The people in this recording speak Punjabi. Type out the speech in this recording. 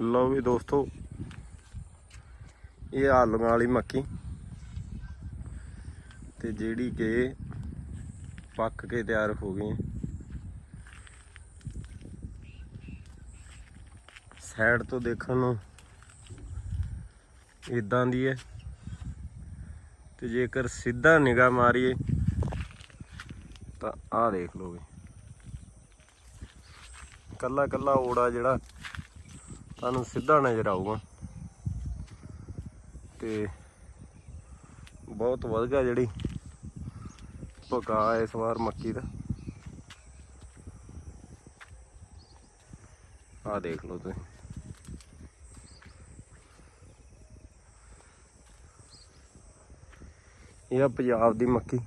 ਲਓ ਵੀ ਦੋਸਤੋ, ਇਹ ਆਲੂਆਂ ਵਾਲੀ ਮੱਕੀ। ਤੇ ਜਿਹੜੀ ਕਿ ਪੱਕ ਕੇ ਤਿਆਰ ਹੋ ਗਈ। ਸਾਈਡ ਤੋਂ ਦੇਖਣ ਨੂੰ ਇਦਾਂ ਦੀ ਹੈ। ਤੇ ਜੇਕਰ ਸਿੱਧਾ ਨਿਗਾਹ ਮਾਰੀਏ, ਤਾਂ ਆਹ ਦੇਖ ਲਓ ਵੀ। ਕੱਲਾ ਕੱਲਾ ਓੜਾ ਜਿਹੜਾ ਤੁਹਾਨੂੰ ਸਿੱਧਾ ਨਜ਼ਰ ਆਊਗਾ। ਤੇ ਬਹੁਤ ਵਧੀਆ ਜਿਹੜੀ ਪਕਾ ਇਸ ਵਾਰ ਮੱਕੀ ਦਾ। ਆ ਦੇਖ ਲਓ ਤੁਸੀਂ। ਇਹ ਆ ਪੰਜਾਬ ਦੀ ਮੱਕੀ।